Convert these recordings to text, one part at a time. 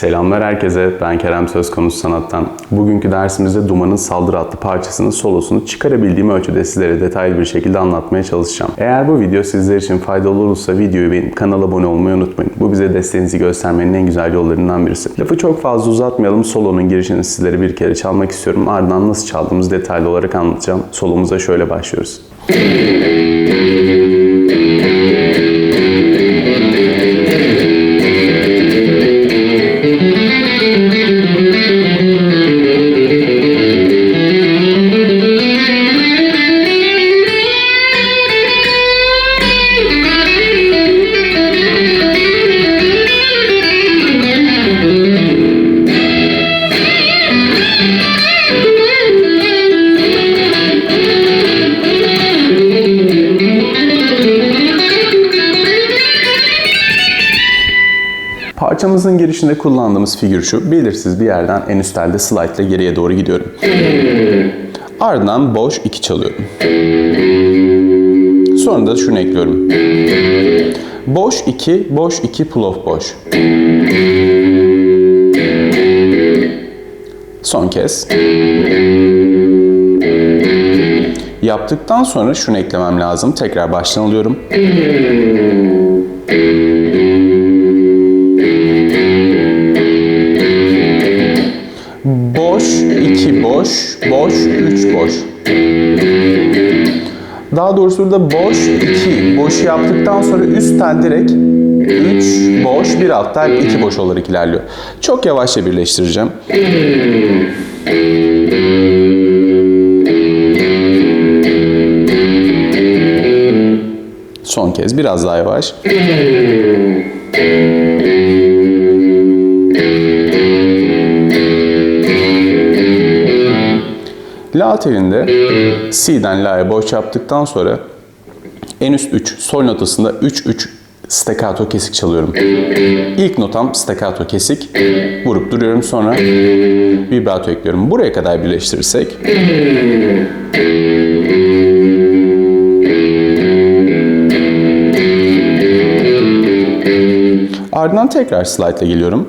Selamlar herkese, ben Kerem Söz Konusu Sanat'tan. Bugünkü dersimizde Duman'ın Saldırı adlı parçasının solosunu çıkarabildiğim ölçüde sizlere detaylı bir şekilde anlatmaya çalışacağım. Eğer bu video sizler için faydalı olursa videoyu beğenip kanala abone olmayı unutmayın. Bu bize desteğinizi göstermenin en güzel yollarından birisi. Lafı çok fazla uzatmayalım, solonun girişini sizlere bir kere çalmak istiyorum. Ardından nasıl çaldığımızı detaylı olarak anlatacağım. Solomuza şöyle başlıyoruz. Parçamızın girişinde kullandığımız figür şu. Belirsiz bir yerden en üst telde slide ile geriye doğru gidiyorum. Ardından boş 2 çalıyorum. Sonra da şunu ekliyorum. Boş 2, boş 2, pull off boş. Son kez. Yaptıktan sonra şunu eklemem lazım. Tekrar baştan alıyorum. Boş, 2 boş, boş, 3 boş. Daha doğrusu burada boş, 2 boş yaptıktan sonra üst tel direkt 3 boş, bir alt tel 2 boş olarak ilerliyor. Çok yavaşça birleştireceğim. Son kez biraz daha yavaş. La telinde C'den La'ya boş yaptıktan sonra en üst 3 sol notasında 3-3 staccato kesik çalıyorum. İlk notam staccato kesik. Vurup duruyorum sonra vibrato ekliyorum. Buraya kadar birleştirirsek Ardından tekrar slide ile geliyorum.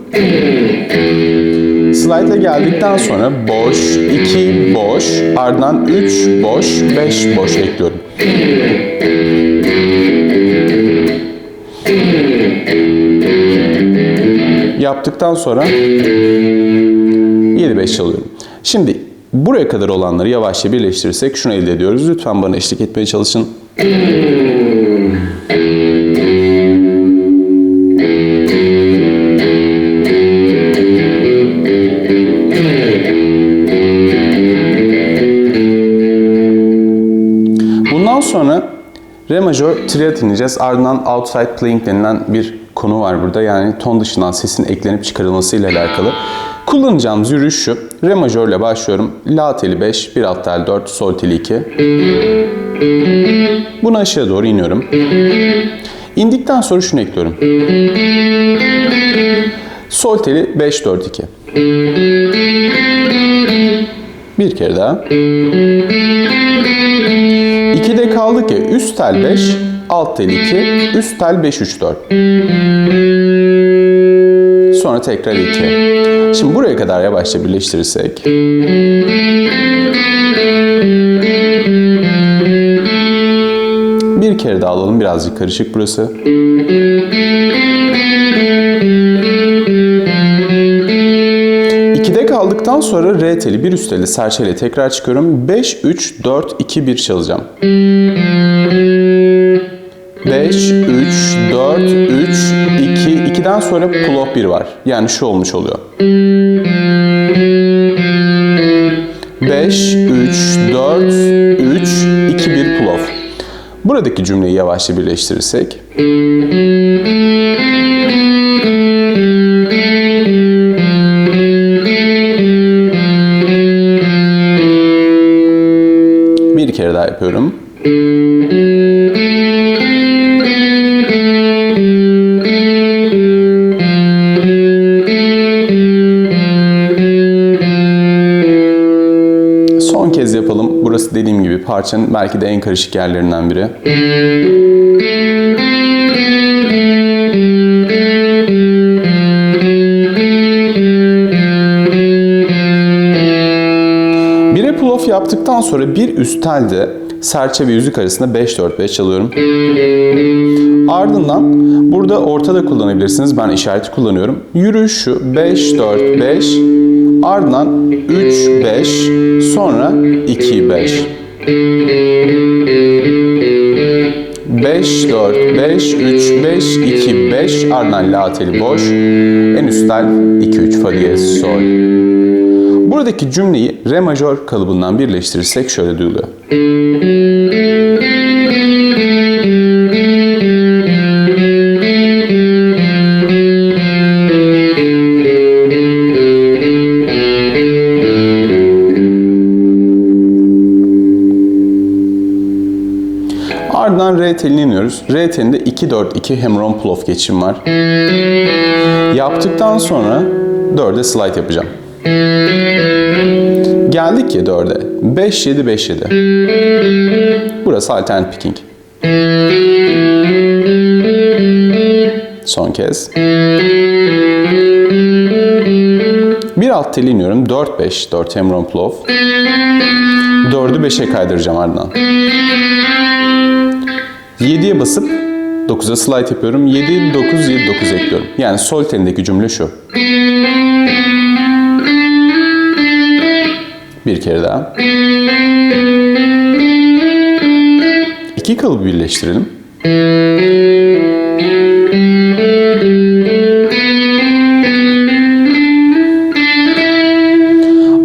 Slide ile geldikten sonra boş, 2 boş, ardından 3 boş, 5 boş ekliyorum. Yaptıktan sonra 7-5 çalıyorum. Şimdi buraya kadar olanları yavaşça birleştirirsek şunu elde ediyoruz. Lütfen bana eşlik etmeye çalışın. 3'e 3 ineceğiz. Ardından outside playing denilen bir konu var burada. Yani ton dışından sesin eklenip çıkarılması ile alakalı. Kullanacağımız yürüyüş şu. Re majör ile başlıyorum. La teli 5, bir alt tel 4, sol teli 2. Bunu aşağı doğru iniyorum. İndikten sonra şunu ekliyorum. Sol teli 5 4 2. Bir kere daha. 2'de kaldı ki üst tel 5, alt tel 2, üst tel 5, 3, 4. Sonra tekrar 2. Şimdi buraya kadar yavaşça birleştirirsek. Bir kere daha alalım birazcık karışık burası. İkide kaldıktan sonra R teli bir üst teli serçeyle tekrar çıkıyorum. 5, 3, 4, 2, 1 çalacağım. 5, 3, 4, 3, 2, 2'den sonra pull off 1 var. Yani şu olmuş oluyor. 5, 3, 4, 3, 2, 1 pull off. Buradaki cümleyi yavaşça birleştirirsek. Bir kere daha yapıyorum. parçanın belki de en karışık yerlerinden biri. Bire pull off yaptıktan sonra bir üst telde serçe ve yüzük arasında 5-4-5 çalıyorum. Ardından burada ortada kullanabilirsiniz. Ben işareti kullanıyorum. Yürüyüş şu 5-4-5 ardından 3-5 sonra 2-5. 5, 4, 5, 3, 5, 2, 5 ardından la teli boş. En üst tel 2, 3 fa diyez sol. Buradaki cümleyi re majör kalıbından birleştirirsek şöyle duyuluyor. Teline iniyoruz. Re telinde 2-4-2 hemron plof geçim var. Yaptıktan sonra 4'e slide yapacağım. Geldik ya 4'e. 5-7-5-7. Burası alternate picking. Son kez. Bir alt teli iniyorum. 4-5, 4 hemron plof. 4'ü 5'e kaydıracağım ardından. 7'ye basıp 9'a slide yapıyorum. 7, 9, 7, 9 ekliyorum. Yani sol telindeki cümle şu. Bir kere daha. İki kalıbı birleştirelim.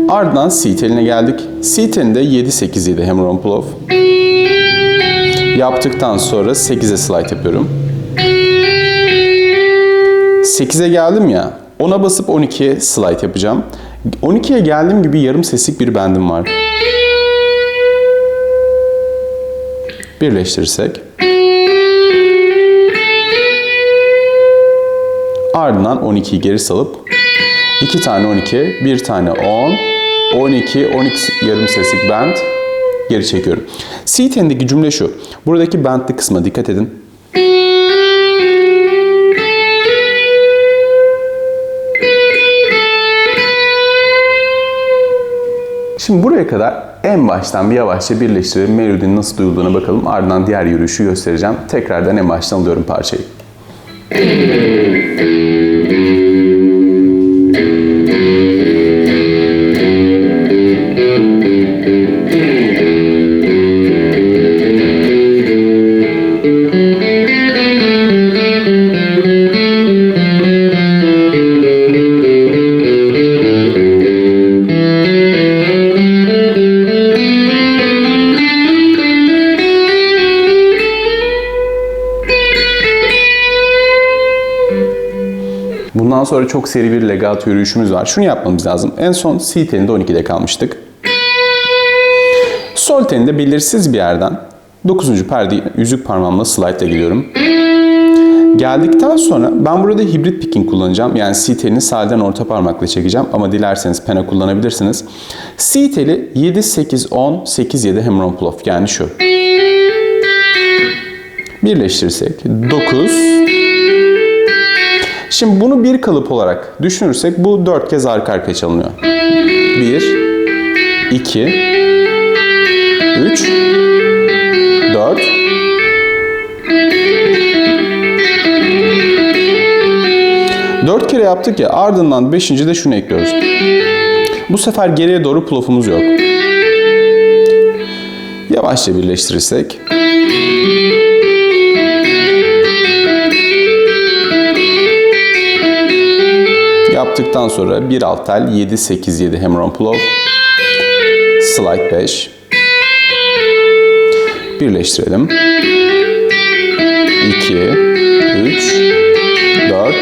Ardından C teline geldik. C telinde 7, 8, 7 hemron plof. Yaptıktan sonra 8'e slide yapıyorum. 8'e geldim ya, ona basıp 12'ye slide yapacağım. 12'ye geldiğim gibi yarım seslik bir bendim var. Birleştirirsek. Ardından 12'yi geri salıp 2 tane 12, 1 tane 10, 12, 12 yarım seslik bend geri çekiyorum. C telindeki cümle şu. Buradaki bendli kısma dikkat edin. Şimdi buraya kadar en baştan bir yavaşça birleştirelim. Melodinin nasıl duyulduğuna bakalım. Ardından diğer yürüyüşü göstereceğim. Tekrardan en baştan alıyorum parçayı. Sonra çok seri bir legato yürüyüşümüz var. Şunu yapmamız lazım. En son C telinde 12'de kalmıştık. Sol telinde belirsiz bir yerden 9. perdeyi yüzük parmağımla slide ile geliyorum. Geldikten sonra ben burada hibrit picking kullanacağım. Yani C telini sağdan orta parmakla çekeceğim ama dilerseniz pena kullanabilirsiniz. C teli 7 8 10 8 7 hemron plof yani şu. Birleştirirsek 9 Şimdi bunu bir kalıp olarak düşünürsek bu dört kez arka arkaya çalınıyor. Bir, iki, üç, dört. Dört kere yaptık ya ardından beşinci de şunu ekliyoruz. Bu sefer geriye doğru plofumuz yok. Yavaşça birleştirirsek. Yaptıktan sonra bir alt tel 7 8 7 hemron plow slide 5 birleştirelim. 2 3 4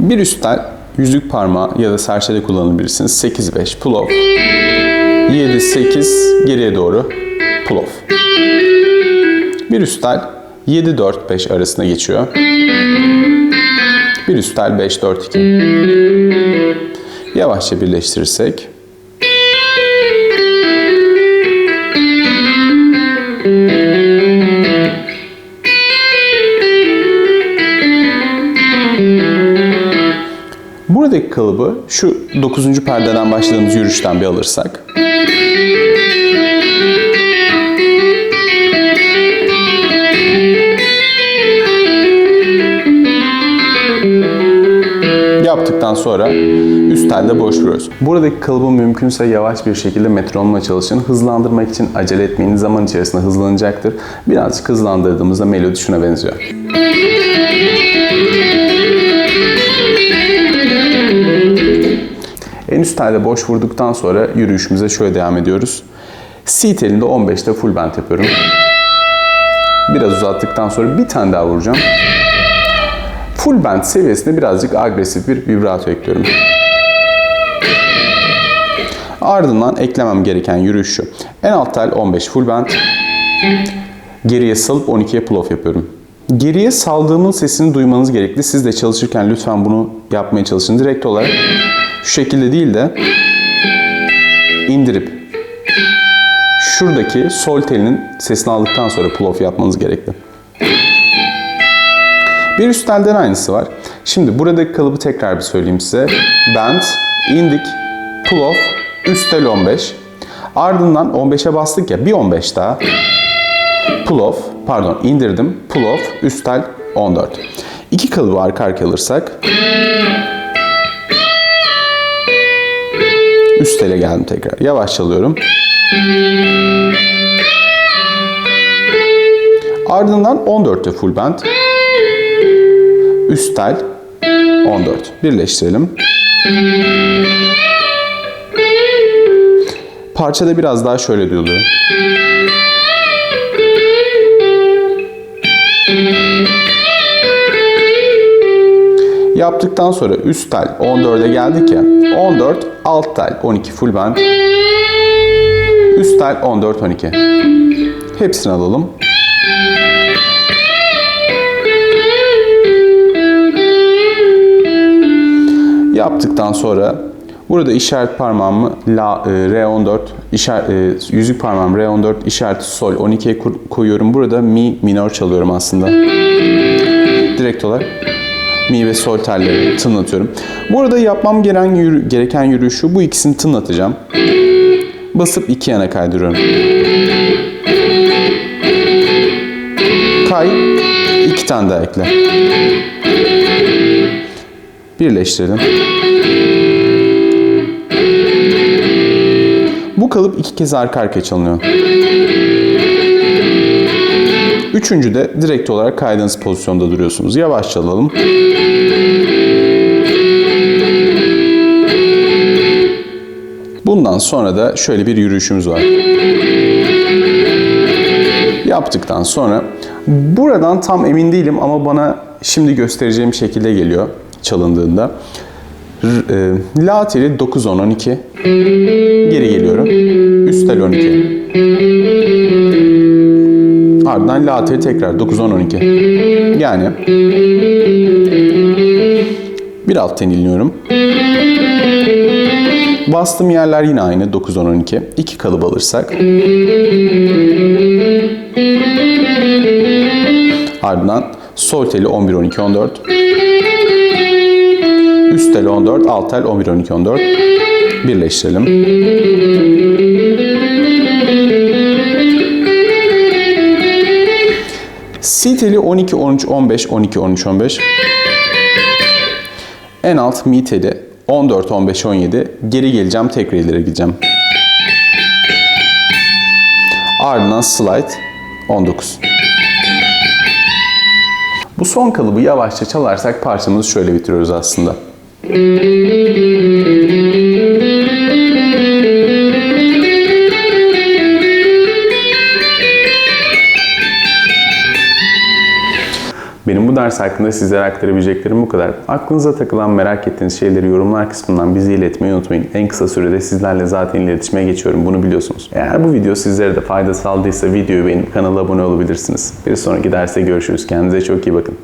Bir üst tel yüzük parmağı ya da serçede kullanabilirsiniz. 8 5 plow 7 8 geriye doğru plow. Bir üst tel 7-4-5 arasında geçiyor. Bir üst tel 5-4-2. Yavaşça birleştirirsek. Buradaki kalıbı şu 9. perdeden başladığımız yürüyüşten bir alırsak. Yaptıktan sonra üst telde boş vuruyoruz. Buradaki kalıbı mümkünse yavaş bir şekilde metronomla çalışın. Hızlandırmak için acele etmeyin. Zaman içerisinde hızlanacaktır. Birazcık hızlandırdığımızda melodi şuna benziyor. En üst telde boş vurduktan sonra yürüyüşümüze şöyle devam ediyoruz. C telinde 15'te full bend yapıyorum. Biraz uzattıktan sonra bir tane daha vuracağım. Full bend seviyesinde birazcık agresif bir vibrato ekliyorum. Ardından eklemem gereken yürüyüş şu. En alt tel 15 full bend. Geriye salıp 12'ye pull off yapıyorum. Geriye saldığımın sesini duymanız gerekli. Siz de çalışırken lütfen bunu yapmaya çalışın. Direkt olarak şu şekilde değil de indirip şuradaki sol telinin sesini aldıktan sonra pull off yapmanız gerekli. Bir üst telden aynısı var. Şimdi buradaki kalıbı tekrar bir söyleyeyim size. Bend, indik, pull off, üst tel 15. Ardından 15'e bastık ya bir 15 daha. Pull off, pardon indirdim, pull off, üst tel 14. İki kalıbı arka arkaya alırsak. Üst tele geldim tekrar. Yavaş çalıyorum. Ardından 14'te full bend. Üst tel 14. Birleştirelim. Parçada biraz daha şöyle duyuluyor. Yaptıktan sonra üst tel 14'e geldik ya. 14, alt tel 12 full bend. Üst tel 14, 12. Hepsini alalım. Yaptıktan sonra burada işaret parmağımı la, e, R14, işaret, e, yüzük parmağım R14, işareti sol 12'ye koyuyorum. Burada mi minor çalıyorum aslında. Direkt olarak mi ve sol telleri tınlatıyorum. Bu arada yapmam gereken, yürü, gereken yürüyüş şu. Bu ikisini tınlatacağım. Basıp iki yana kaydırıyorum. Kay, iki tane daha ekle. Birleştirelim. Bu kalıp iki kez arka arkaya çalınıyor. Üçüncü de direkt olarak kaydığınız pozisyonda duruyorsunuz. Yavaş çalalım. Bundan sonra da şöyle bir yürüyüşümüz var. Yaptıktan sonra buradan tam emin değilim ama bana şimdi göstereceğim şekilde geliyor çalındığında. E, La teli 9 10 12. Geri geliyorum. Üst tel 12. Ardından La teli tekrar 9 10 12. Yani bir alt tel iniyorum. Bastığım yerler yine aynı 9 10 12. İki kalıp alırsak ardından sol teli 11 12 14. Tel 14, alt tel 11 12 14. Birleştirelim. Si teli 12 13 15 12 13 15. En alt mi teli 14 15 17. Geri geleceğim, tekrar ileri gideceğim. Ardından slide 19. Bu son kalıbı yavaşça çalarsak parçamızı şöyle bitiriyoruz aslında. Benim bu ders hakkında sizlere aktarabileceklerim bu kadar. Aklınıza takılan, merak ettiğiniz şeyleri yorumlar kısmından bize iletmeyi unutmayın. En kısa sürede sizlerle zaten iletişime geçiyorum. Bunu biliyorsunuz. Eğer bu video sizlere de fayda sağladıysa videoyu beğenip kanala abone olabilirsiniz. Bir sonraki derste görüşürüz. Kendinize çok iyi bakın.